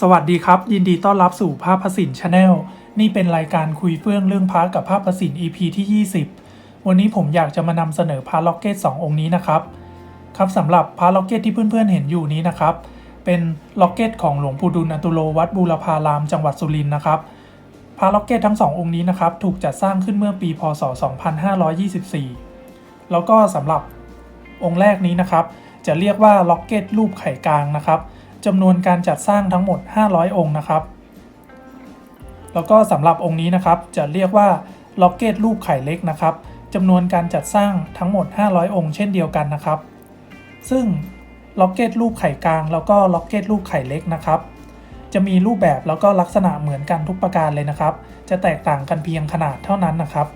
สวัสดีครับ ยินดีต้อนรับสู่ภาพสินชาแนลนี่เป็นรายการคุยเฟื่องเรื่องพระกับภาพสิน EP ที่ 20 วันนี้ผมอยากจะมานำเสนอพระล็อกเก็ต 2 องค์นี้นะครับ ครับสำหรับพระล็อกเก็ตที่เพื่อนๆเห็นอยู่นี้นะครับ เป็นล็อกเก็ตของหลวงปู่ดุลอตุโลวัดบูรพารามจังหวัดสุรินทร์นะครับพระล็อกเก็ตทั้ง 2 องค์นี้นะครับถูกจัดสร้างขึ้นเมื่อปีพศ 2524 แล้วก็สำหรับองค์แรกนี้นะครับ จะเรียกว่าล็อกเก็ตรูปไข่กลางนะครับ จำนวนการจัดสร้างทั้งหมด 500 องค์นะครับ แล้วก็สำหรับองค์นี้นะครับจะเรียกว่าล็อกเก็ตรูปไข่เล็กนะครับจำนวนการจัดสร้างทั้งหมด 500 องค์เช่นเดียวกันนะครับ ซึ่งล็อกเก็ตรูปไข่กลาง แล้วก็ล็อกเก็ตรูปไข่เล็กนะครับ จะมีรูปแบบแล้วก็ลักษณะเหมือนกันทุกประการเลยนะครับ จะแตกต่างกันเพียงขนาดเท่านั้นนะครับ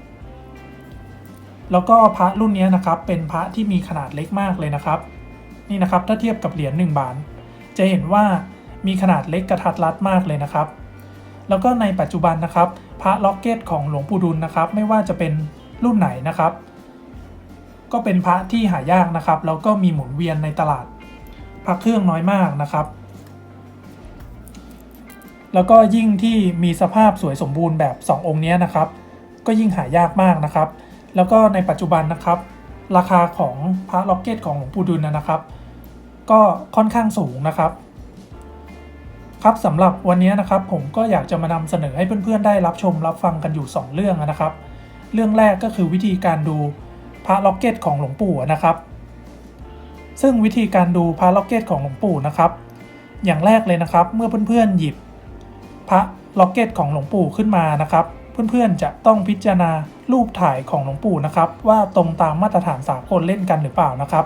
แล้วก็พระรุ่นนี้นะครับเป็นพระที่มีขนาดเล็กมากเลยนะครับ นี่นะครับถ้าเทียบกับเหรียญ1บาท จะเห็นว่ามีขนาดเล็กกระทัดรัดมากเลยนะครับ แล้วก็ในปัจจุบันนะครับ พระล็อกเก็ตของหลวงปู่ดุลนะครับ ไม่ว่าจะเป็นรุ่นไหนนะครับ ก็เป็นพระที่หายากนะครับ แล้วก็มีหมุนเวียนในตลาด พระเครื่องน้อยมากนะครับ แล้วก็ยิ่งที่มีสภาพสวยสมบูรณ์แบบ 2 องค์นี้นะครับ ก็ยิ่งหายากมากนะครับ แล้วก็ในปัจจุบันนะครับ ราคาของพระล็อกเก็ตของหลวงปู่ดุลนะครับ ก็ค่อนข้างสูงนะครับ ครับสำหรับวันนี้นะครับผมก็อยากจะมานำเสนอให้เพื่อนๆได้รับชมรับฟังกันอยู่ 2 เรื่องนะครับ เรื่องแรกก็คือวิธีการดูพระล็อกเก็ตของหลวงปู่นะครับ ซึ่งวิธีการดูพระล็อกเก็ตของหลวงปู่นะครับ อย่างแรกเลยนะครับ เมื่อเพื่อนๆหยิบพระล็อกเก็ตของหลวงปู่ขึ้นมานะครับ เพื่อนๆจะต้องพิจารณารูปถ่ายของหลวงปู่นะครับ ว่าตรงตามมาตรฐานสากลเล่นกันหรือเปล่านะครับ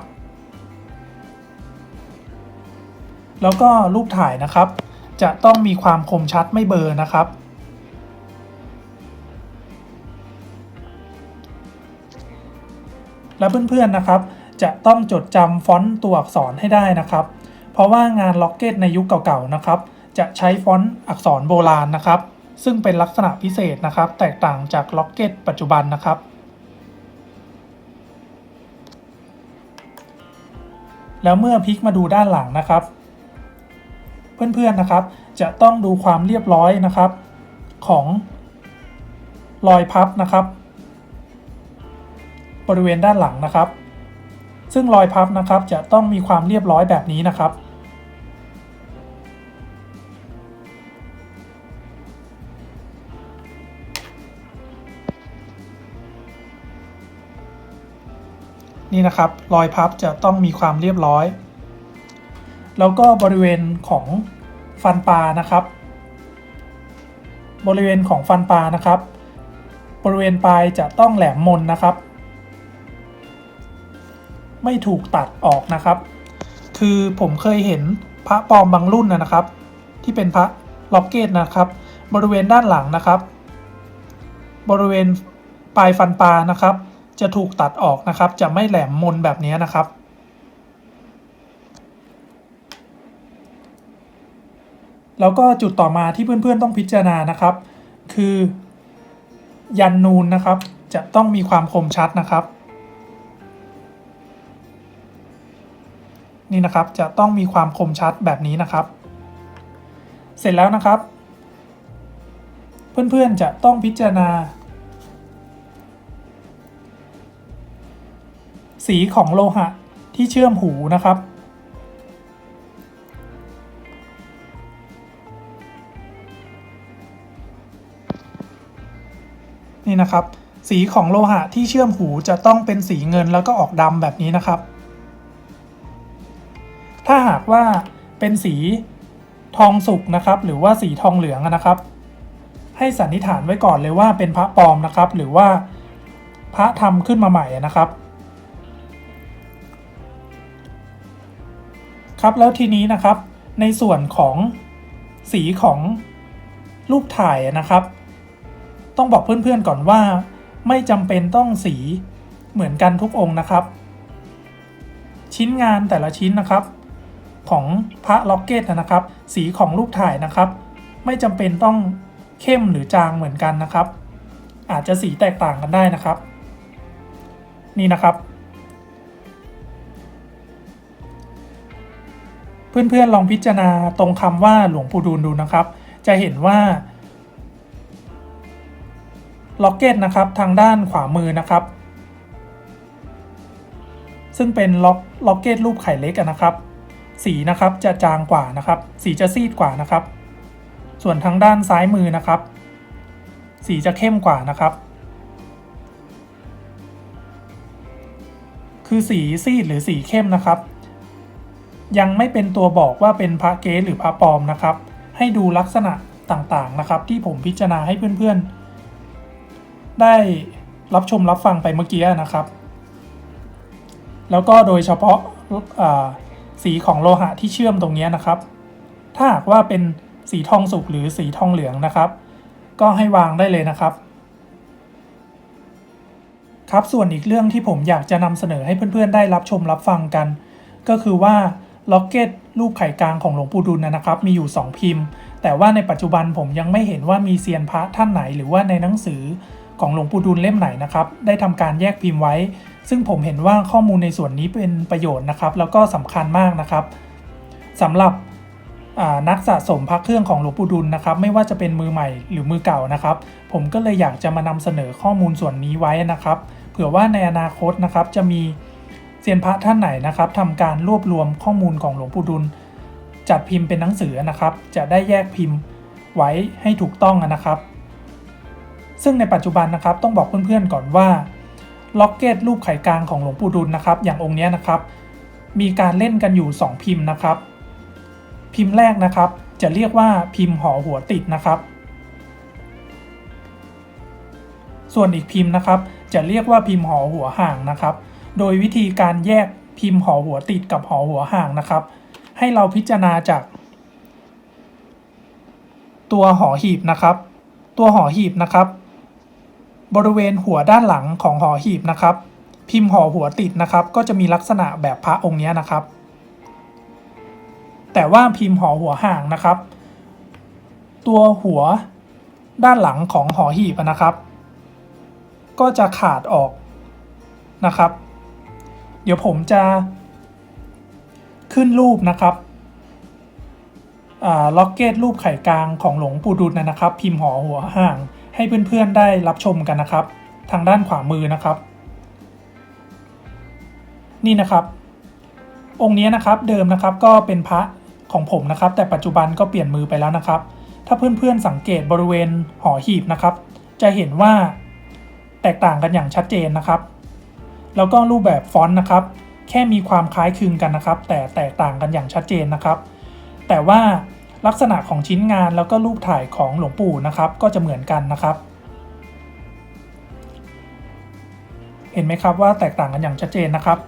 แล้วก็รูปถ่ายนะครับ จะต้องมีความคมชัดไม่เบลอนะครับ และเพื่อนๆนะครับ จะต้องจดจำฟอนต์ตัวอักษรให้ได้นะครับ เพราะว่างานล็อกเก็ตในยุคเก่าๆนะครับ จะใช้ฟอนต์อักษรโบราณนะครับ ซึ่งเป็นลักษณะพิเศษนะครับ แตกต่างจากล็อกเก็ตปัจจุบันนะครับแล้วเมื่อพลิกมาดูด้านหลังนะครับ เพื่อนๆนะครับ จะต้องดูความเรียบร้อยนะครับ ของรอยพับนะครับ บริเวณด้านหลังนะครับ ซึ่งรอยพับนะครับจะต้องมีความเรียบร้อยแบบนี้นะครับนี่นะครับรอยพับจะต้องมีความเรียบร้อย แล้วก็บริเวณของฟันปลานะครับ บริเวณของฟันปลานะครับ บริเวณปลายจะต้องแหลมมนนะครับ ไม่ถูกตัดออกนะครับ คือผมเคยเห็นพระปลอมบางรุ่นนะครับ ที่เป็นพระล็อกเก็ตนะครับ บริเวณด้านหลังนะครับ บริเวณปลายฟันปลานะครับ จะถูกตัดออกนะครับ จะไม่แหลมมนแบบนี้นะครับ แล้วก็จุดต่อมาที่เพื่อนๆต้องพิจารณานะครับ คือ ยันนูนนะครับ จะต้องมีความคมชัดนะครับ นี่นะครับจะต้องมีความคมชัดแบบนี้นะครับ เสร็จแล้วนะครับ เพื่อนๆจะต้องพิจารณา สีของโลหะที่เชื่อมหูนะครับ นี่นะครับ สีของโลหะที่เชื่อมหูจะต้องเป็นสีเงินแล้วก็ออกดำแบบนี้นะครับ ถ้าหากว่าเป็นสีทองสุกนะครับ หรือว่าสีทองเหลืองนะครับ ให้สันนิษฐานไว้ก่อนเลยว่าเป็นพระปลอมนะครับ หรือว่าพระทำขึ้นมาใหม่นะครับ ครับแล้วทีนี้นะครับ ในส่วนของสีของรูปถ่ายนะครับ ต้องบอกเพื่อนๆก่อนว่า ไม่จำเป็นต้องสีเหมือนกันทุกองค์นะครับ ชิ้นงานแต่ละชิ้นนะครับ ของพระล็อกเก็ตนะครับ สีของรูปถ่ายนะครับ ไม่จำเป็นต้องเข้มหรือจางเหมือนกันนะครับ อาจจะสีแตกต่างกันได้นะครับ นี่นะครับเพื่อนๆลองพิจารณาตรงคำว่าหลวงปู่ดูลดูนะครับ จะเห็นว่า ล็อกเก็ตนะครับทางด้านขวามือนะครับ ซึ่งเป็นล็อกล็อกเก็ตรูปไข่เล็กนะครับ สีนะครับจะจางกว่านะครับ สีจะซีดกว่านะครับ ส่วนทางด้านซ้ายมือนะครับ สีจะเข้มกว่านะครับ คือสีซีดหรือสีเข้มนะครับ ยังไม่เป็นตัวบอกว่าเป็นพระเก๊หรือพระปลอมนะครับ ให้ดูลักษณะต่างๆนะครับ ที่ผมพิจารณาให้เพื่อนๆ ได้รับชมรับฟังไปเมื่อกี้นะครับ แล้วก็โดยเฉพาะสีของโลหะที่เชื่อมตรงนี้นะครับ ถ้าหากว่าเป็นสีทองสุกหรือสีทองเหลืองนะครับ ก็ให้วางได้เลยนะครับ ครับส่วนอีกเรื่องที่ผมอยากจะนำเสนอให้เพื่อนๆได้รับชมรับฟังกัน ก็คือว่าล็อกเก็ตรูปไข่กลางของหลวงปู่ดุลนะครับ มีอยู่ 2 พิมพ์ แต่ว่าในปัจจุบันผมยังไม่เห็นว่ามีเซียนพระท่านไหนหรือว่าในหนังสือ ของหลวงปู่ดุลเล่มไหนนะครับ ได้ทำการแยกพิมพ์ไว้ ซึ่งผมเห็นว่าข้อมูลในส่วนนี้เป็นประโยชน์นะครับ แล้วก็สำคัญมากนะครับสำหรับนักสะสมพระเครื่องของหลวงปู่ดุลนะครับ ไม่ว่าจะเป็นมือใหม่หรือมือเก่านะครับ ผมก็เลยอยากจะมานำเสนอข้อมูลส่วนนี้ไว้นะครับ เผื่อว่าในอนาคตนะครับจะมีเซียนพระท่านไหนนะครับทำการรวบรวมข้อมูลของหลวงปู่ดุล จัดพิมพ์เป็นหนังสือนะครับ จะได้แยกพิมพ์ไว้ให้ถูกต้องนะครับ ซึ่งในปัจจุบันนะครับต้องบอกเพื่อนๆก่อนว่าล็อกเก็ตรูปไข่กลางของหลวงปู่ดุลนะครับ อย่างองค์นี้นะครับ มีการเล่นกันอยู่ 2 พิมพ์นะครับ พิมพ์แรกนะครับ จะเรียกว่าพิมพ์ห่อหัวติดนะครับ ส่วนอีกพิมพ์นะครับ จะเรียกว่าพิมพ์ห่อหัวห่างนะครับ โดยวิธีการแยกพิมพ์ห่อหัวติดกับห่อหัวห่างนะครับ ให้เราพิจารณาจาก ตัวห่อหีบนะครับ ตัวห่อหีบนะครับ บริเวณหัวด้านหลังของห่อหีบนะครับ พิมพ์ห่อหัวติดนะครับ ก็จะมีลักษณะแบบพระองค์เนี้ยนะครับ แต่ว่าพิมพ์ห่อหัวห่างนะครับ ตัวหัวด้านหลังของห่อหีบนะครับ ก็จะขาดออกนะครับ เดี๋ยวผมจะขึ้นรูปนะครับล็อกเก็ตรูปไข่กลางของหลวงปู่ดุลนะครับ พิมพ์ห่อหัวห่าง ให้เพื่อนๆได้รับชมกันนะครับ ทางด้านขวามือนะครับ นี่นะครับ องค์นี้นะครับเดิมนะครับก็เป็นพระของผมนะครับ แต่ปัจจุบันก็เปลี่ยนมือไปแล้วนะครับ ถ้าเพื่อนๆสังเกตบริเวณห่อหีบนะครับ จะเห็นว่าแตกต่างกันอย่างชัดเจนนะครับ แล้วก็รูปแบบฟอนต์นะครับ แค่มีความคล้ายคลึงกันนะครับ แต่แตกต่างกันอย่างชัดเจนนะครับ แต่ว่า ลักษณะของชิ้นงานแล้วก็รูปถ่ายของหลวงปู่นะครับ ก็จะเหมือนกันนะครับ เห็นไหมครับว่าแตกต่างกันอย่างชัดเจนนะครับ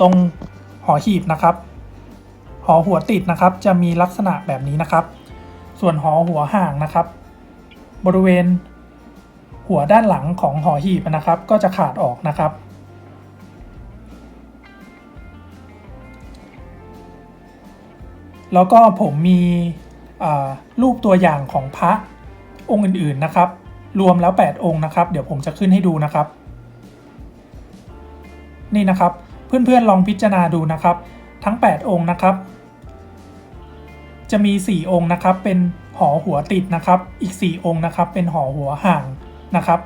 ตรงหอหีบนะครับ หอหัวติดนะครับ จะมีลักษณะแบบนี้นะครับ ส่วนหอหัวห่างนะครับ บริเวณหัวด้านหลังของหอหีบนะครับ ก็จะขาดออกนะครับ แล้วก็ผมมีรูปตัวอย่างของพระองค์อื่นๆนะครับ รวมแล้ว 8 องค์นะครับ เดี๋ยวผมจะขึ้นให้ดูนะครับ นี่นะครับเพื่อนๆลองพิจารณาดูนะครับ ทั้ง 8 องค์นะครับ จะมี 4 องค์นะครับ เป็นหอหัวติดนะครับ อีก 4 องค์นะครับ เป็นหอหัวห่างนะครับ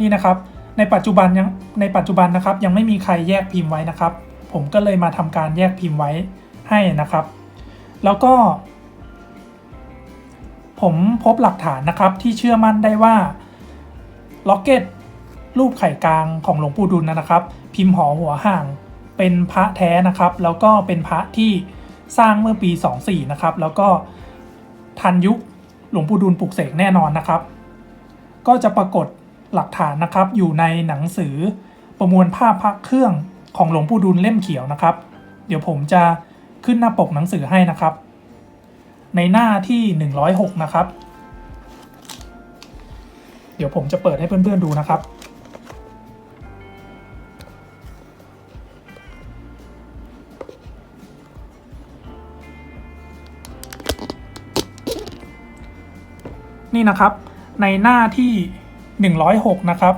นี่นะครับในปัจจุบันยังในปัจจุบันนะครับยังไม่มีใครแยกพิมพ์ไว้นะครับ ผมก็เลยมาทำการแยกพิมพ์ไว้ให้นะครับ แล้วก็ ผมพบหลักฐานนะครับที่เชื่อมั่นได้ว่าล็อกเก็ตรูปไข่กลางของหลวงปู่ดุลนะครับ พิมพ์หอหัวห่างเป็นพระแท้นะครับ แล้วก็เป็นพระที่สร้างเมื่อปี 24 นะครับ แล้วก็ทันยุคหลวงปู่ดูลปลุกเสกแน่นอนนะครับ ก็จะปรากฏหลักฐานนะครับอยู่ในหนังสือประมวลภาพพระเครื่อง ของหลวงปู่ดูลเล่มเขียวนะครับ เดี๋ยวผมจะขึ้นหน้าปกหนังสือให้นะครับ ในหน้าที่ 106 นะครับ เดี๋ยวผมจะเปิดให้เพื่อนๆดูนะครับ นี่นะครับในหน้าที่ 106 นะครับ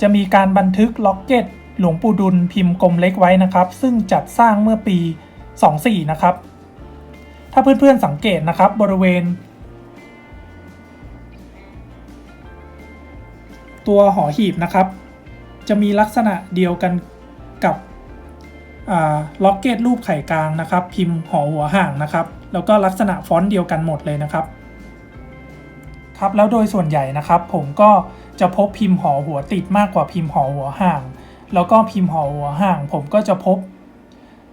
จะมีการบันทึกล็อกเก็ต หลวงปู่ดุลพิมพ์กลมเล็กไว้นะครับ ซึ่งจัดสร้างเมื่อปี 24 นะครับ ถ้าเพื่อนๆสังเกตนะครับบริเวณ ตัวหอหีบนะครับ จะมีลักษณะเดียวกันกับล็อกเก็ตรูปไข่กลางนะครับ พิมพ์หอหัวห่างนะครับ แล้วก็ลักษณะฟอนต์เดียวกันหมดเลยนะครับครับแล้วโดยส่วนใหญ่นะครับผมก็ จะพบพิมพ์หอหัวติดมากกว่าพิมพ์หอหัวห่าง แล้วก็พิมพ์หอหัวห่าง ผมก็จะพบ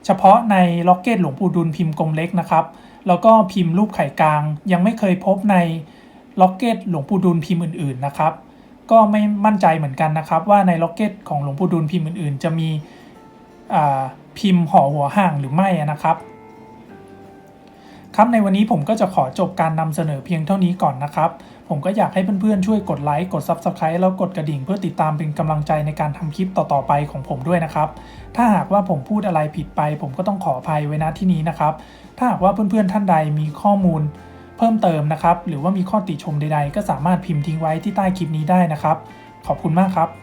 เฉพาะในล็อกเก็ตหลวงปู่ดุลพิมพ์กลมเล็กนะครับ แล้วก็พิมพ์รูปไข่กลาง ยังไม่เคยพบในล็อกเก็ตหลวงปู่ดุลพิมพ์อื่นๆนะครับ ก็ไม่มั่นใจเหมือนกันนะครับ ว่าในล็อกเก็ตของหลวงปู่ดูลพิมพ์อื่นๆ จะมีพิมพ์ห่อหัวห่างหรือไม่นะครับ ครับในวันนี้ผมก็จะขอจบการนำเสนอเพียงเท่านี้ก่อนนะครับผมก็อยากให้เพื่อนๆ ช่วยกดไลค์ กด Subscribe แล้วกดกระดิ่งเพื่อติดตามเป็นกำลังใจในการทำคลิปต่อๆไปของผมด้วยนะครับ ถ้าหากว่าผมพูดอะไรผิดไป ผมก็ต้องขออภัยไว้ณที่นี้นะครับ ถ้าหากว่าเพื่อนๆท่านใดมีข้อมูลเพิ่มเติมนะครับ หรือว่ามีข้อติชมใดๆ ก็สามารถพิมพ์ทิ้งไว้ที่ใต้คลิปนี้ได้นะครับ ขอบคุณมากครับ